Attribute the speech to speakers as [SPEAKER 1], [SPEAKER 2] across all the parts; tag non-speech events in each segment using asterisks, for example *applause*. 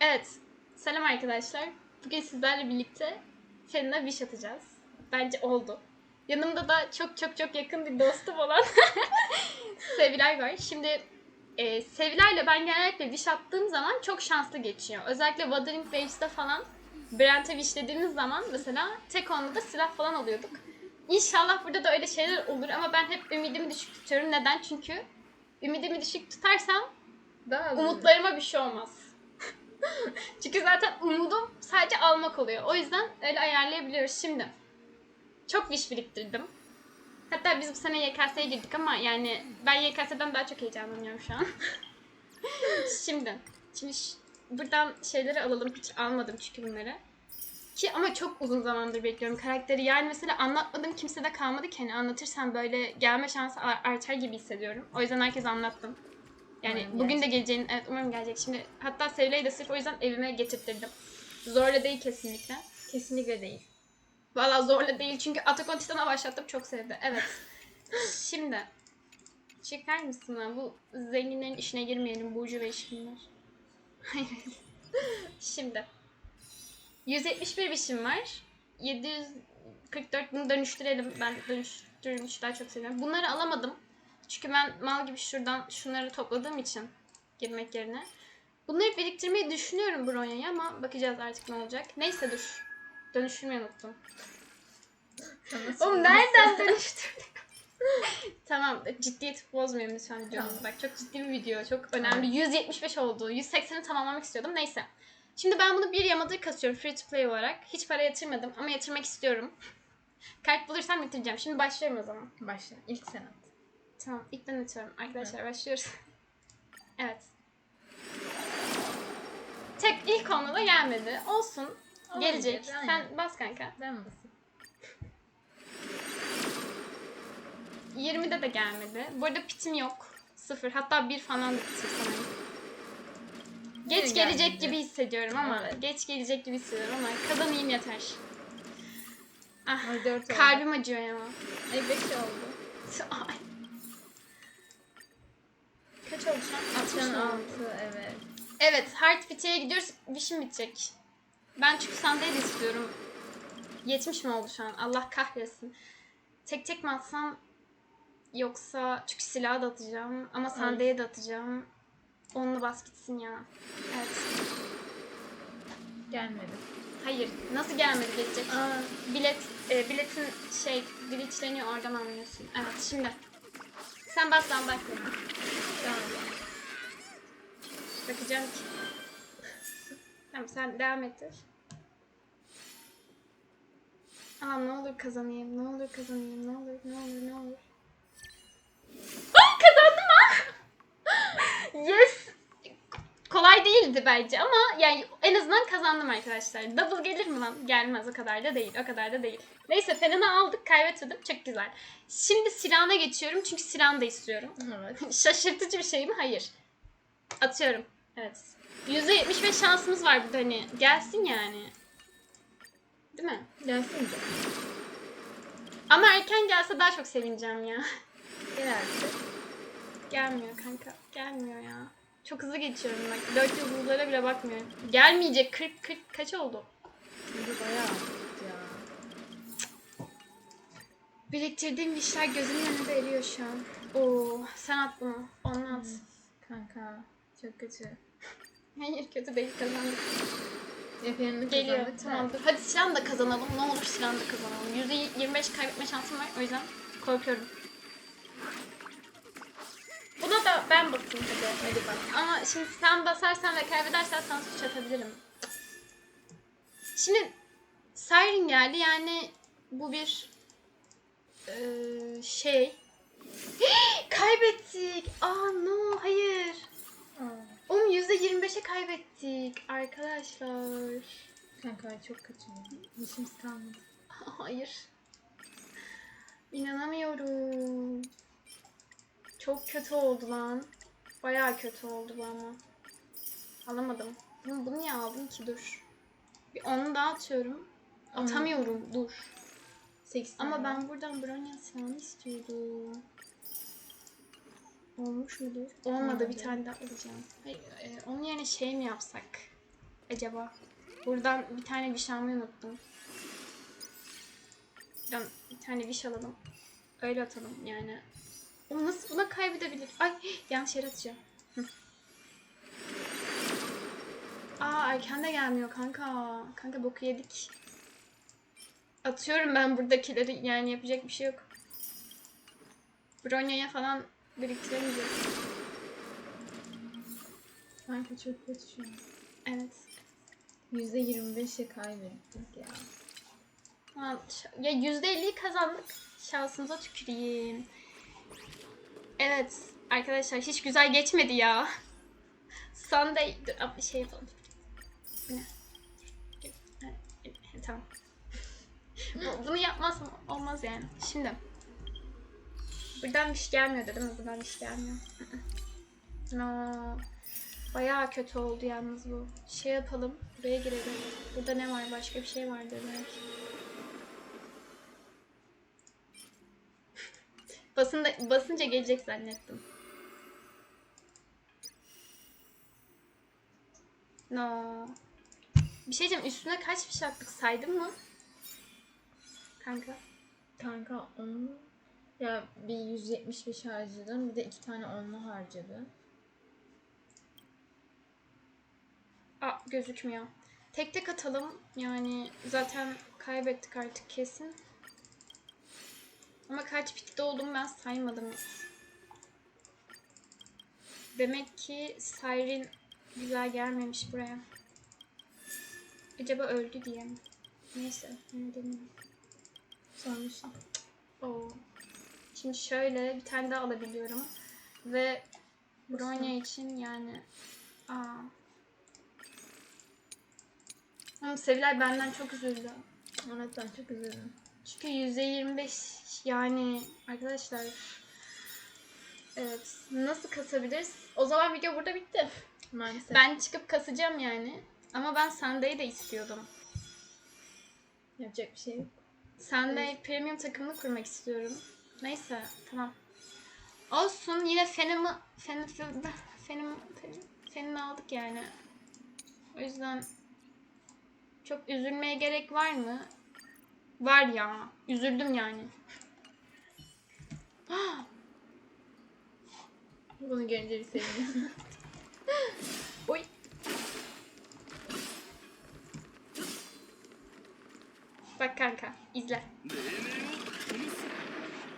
[SPEAKER 1] Evet. Selam arkadaşlar. Bugün sizlerle birlikte Fen'e wish atacağız. Bence oldu. Yanımda da çok çok çok yakın bir dostum olan *laughs* Sevilay var. Şimdi e, Sevilay'la ben genellikle wish attığım zaman çok şanslı geçiyor. Özellikle Wuthering Waves'te falan Brent'e wishlediğimiz zaman mesela tek onda da silah falan alıyorduk. İnşallah burada da öyle şeyler olur ama ben hep ümidimi düşük tutuyorum. Neden? Çünkü ümidimi düşük tutarsam
[SPEAKER 2] Daha
[SPEAKER 1] umutlarıma bir şey olmaz. *laughs* Çünkü zaten umudum sadece almak oluyor. O yüzden öyle ayarlayabiliyoruz. Şimdi çok wish biriktirdim. Hatta biz bu sene YKS'ye girdik ama yani ben YKS'den daha çok heyecanlanıyorum şu an. *laughs* şimdi, şimdi buradan şeyleri alalım. Hiç almadım çünkü bunları. Ki ama çok uzun zamandır bekliyorum karakteri. Yani mesela anlatmadığım kimse de kalmadı ki. Hani anlatırsam böyle gelme şansı ar- artar gibi hissediyorum. O yüzden herkese anlattım. Yani
[SPEAKER 2] Umarım
[SPEAKER 1] bugün de
[SPEAKER 2] gelecek.
[SPEAKER 1] geleceğini, evet umarım gelecek. Şimdi hatta Sevilay'ı da sırf o yüzden evime getirttirdim. Zorla değil kesinlikle.
[SPEAKER 2] Kesinlikle değil.
[SPEAKER 1] Valla zorla değil çünkü Attack on Titan'a başlattım çok sevdi. Evet. *laughs* Şimdi. Çeker misin lan? Bu zenginlerin işine girmeyelim. Burcu ve işimler. *laughs* Şimdi. 171 bişim var. 744 bunu dönüştürelim. Ben dönüştürülmüş daha çok seviyorum. Bunları alamadım. Çünkü ben mal gibi şuradan şunları topladığım için girmek yerine. Bunları biriktirmeyi düşünüyorum Bronya'ya ama bakacağız artık ne olacak. Neyse dur. Dönüştürmeyi unuttum. Oğlum nereden *laughs* dönüştürdük? tamam ciddiyeti bozmayalım lütfen videomuzu.
[SPEAKER 2] Tamam.
[SPEAKER 1] Bak çok ciddi bir video. Çok önemli. 175 oldu. 180'i tamamlamak istiyordum. Neyse. Şimdi ben bunu bir yamadır kasıyorum free to play olarak. Hiç para yatırmadım ama yatırmak istiyorum. *laughs* Kart bulursam yatıracağım. Şimdi başlıyorum o zaman.
[SPEAKER 2] Başla. İlk sen at.
[SPEAKER 1] Tamam ilk ben atıyorum. Arkadaşlar başlıyoruz. *laughs* evet. Tek ilk onda da gelmedi. Olsun. Gelecek.
[SPEAKER 2] Olabilir, aynen.
[SPEAKER 1] Sen bas kanka.
[SPEAKER 2] Ben basayım.
[SPEAKER 1] 20'de de gelmedi. Bu arada pitim yok. Sıfır. Hatta bir falan da pitim sanırım. Geç
[SPEAKER 2] Yine
[SPEAKER 1] gelecek
[SPEAKER 2] gelmedi.
[SPEAKER 1] gibi hissediyorum ama
[SPEAKER 2] Evet.
[SPEAKER 1] geç gelecek gibi hissediyorum ama kazanayım yeter. Ah, kalbim acıyor ya.
[SPEAKER 2] Ay beş oldu. *laughs*
[SPEAKER 1] Ay. Kaç oldu şu an? 60
[SPEAKER 2] Sen
[SPEAKER 1] mı oldu?
[SPEAKER 2] altı evet.
[SPEAKER 1] Evet, hard bitiye gidiyoruz. Wish'im bitecek. Ben çünkü sandalye istiyorum. 70 mi oldu şu an? Allah kahretsin. Tek tek mi atsam yoksa çünkü silahı da atacağım ama sandalye de atacağım. Onunla bas gitsin ya. Evet.
[SPEAKER 2] Gelmedi.
[SPEAKER 1] Hayır. Nasıl gelmedi geçecek?
[SPEAKER 2] Aa,
[SPEAKER 1] Bilet, e, biletin şey, glitchleniyor oradan anlıyorsun. Evet şimdi. Sen bas ben bakmıyorum. Bakacağım ki. Tamam sen devam ettir. Aa ne olur kazanayım, ne olur kazanayım, ne olur, ne olur, ne olur. Aa kazandım ha! *laughs* yes! Kolay değildi bence ama yani en azından kazandım arkadaşlar. Double gelir mi lan? Gelmez o kadar da değil, o kadar da değil. Neyse Fenan'ı aldık, kaybetmedim. Çok güzel. Şimdi silahına geçiyorum çünkü silahını da istiyorum.
[SPEAKER 2] Evet. *laughs*
[SPEAKER 1] Şaşırtıcı bir şey mi? Hayır. Atıyorum. Evet. %75 şansımız var burada hani. Gelsin yani. Değil mi?
[SPEAKER 2] Gelsin de.
[SPEAKER 1] Ama erken gelse daha çok sevineceğim ya.
[SPEAKER 2] Gel artık.
[SPEAKER 1] Gelmiyor kanka. Gelmiyor ya. Çok hızlı geçiyorum bak. 4 yıldızlara bile bakmıyorum. Gelmeyecek. 40 40 kaç oldu?
[SPEAKER 2] Şimdi bayağı ya.
[SPEAKER 1] Biriktirdiğim işler gözümün önünde eriyor şu an. Oo, sen at bunu. Onu at.
[SPEAKER 2] Kanka çok kötü. *laughs*
[SPEAKER 1] Hayır kötü değil kazandık.
[SPEAKER 2] Efendim
[SPEAKER 1] Geliyor. Tamamdır. Hadi silahını da kazanalım. Ne olur silahını da kazanalım. %25 kaybetme şansım var. O yüzden korkuyorum. Buna da ben basayım hadi.
[SPEAKER 2] Hadi bak.
[SPEAKER 1] Ama şimdi sen basarsan ve kaybedersen sana suç atabilirim. Şimdi Siren geldi. Yani bu bir eee, şey. Kaybettik. Aa no hayır. Oğlum %25'e kaybettik arkadaşlar.
[SPEAKER 2] kanka çok kötü. Dişimiz kalmadı.
[SPEAKER 1] Hayır. İnanamıyorum. Çok kötü oldu lan. Bayağı kötü oldu bu ama. Alamadım. Bunu, bunu niye aldım ki dur. Bir onu daha atıyorum. Atamıyorum dur.
[SPEAKER 2] 80
[SPEAKER 1] Ama ben buradan Bronya silahını istiyordum. Olmuş mudur? Olmadı bir
[SPEAKER 2] Olmadı.
[SPEAKER 1] tane daha alacağım. Hayır, e, onun yerine şey mi yapsak? acaba? Buradan bir tane viş almayı unuttum. Buradan bir tane viş alalım. Öyle atalım yani. O nasıl buna kaybedebilir? Ay yanlış yere atacağım. Aa erken de gelmiyor kanka. Kanka boku yedik. Atıyorum ben buradakileri yani yapacak bir şey yok. Bronya'ya falan biriktiremeyeceğiz.
[SPEAKER 2] Kanka çok kötü şu an.
[SPEAKER 1] Evet.
[SPEAKER 2] %25'e kaybettik ya.
[SPEAKER 1] Ya %50'yi kazandık. Şansımıza tüküreyim. Evet arkadaşlar hiç güzel geçmedi ya. Sunday dur şey yapalım. Tamam. Bu- Bunu yapmazsam olmaz yani. Şimdi. Buradan bir şey gelmiyor değil mi? Buradan bir şey gelmiyor. No. Bayağı kötü oldu yalnız bu. Şey yapalım. Buraya girelim. Burada ne var? Başka bir şey var demek. Basında, basınca gelecek zannettim. No. Bir şey diyeceğim. Üstüne kaç şey attık? Saydın mı? Kanka.
[SPEAKER 2] Kanka onu ya bir 175 harcadım. Bir de iki tane onlu harcadı.
[SPEAKER 1] Aa gözükmüyor. Tek tek atalım. Yani zaten kaybettik artık kesin. Ama kaç bitti olduğumu ben saymadım. Demek ki Siren güzel gelmemiş buraya. Acaba öldü diye mi? Neyse. Ne demiyorum.
[SPEAKER 2] Sormuşum.
[SPEAKER 1] Oo. Şimdi şöyle bir tane daha alabiliyorum. Ve Bronya için yani aa. Ama Sevilay benden çok üzüldü.
[SPEAKER 2] Evet ben çok üzüldüm.
[SPEAKER 1] Çünkü %25 yani arkadaşlar Evet. Nasıl kasabiliriz? O zaman video burada bitti.
[SPEAKER 2] Maalesef.
[SPEAKER 1] Ben çıkıp kasacağım yani. Ama ben Sunday'i de istiyordum.
[SPEAKER 2] Yapacak bir şey yok.
[SPEAKER 1] Sunday premium takımını kurmak istiyorum. Neyse tamam. Olsun yine Fenim'i Fenim Fenim Fenim Fenim'i aldık yani. O yüzden çok üzülmeye gerek var mı? Var ya. Üzüldüm yani. *gasps*
[SPEAKER 2] Bunu görünce bir sevindim. *laughs*
[SPEAKER 1] Oy. Bak kanka izle.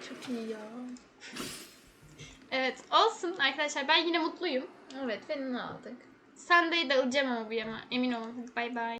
[SPEAKER 2] çok iyi ya.
[SPEAKER 1] Evet olsun arkadaşlar ben yine mutluyum.
[SPEAKER 2] Evet Fen'i aldık.
[SPEAKER 1] Sunday'i de alacağım ama bu yana emin olun. Bay bay.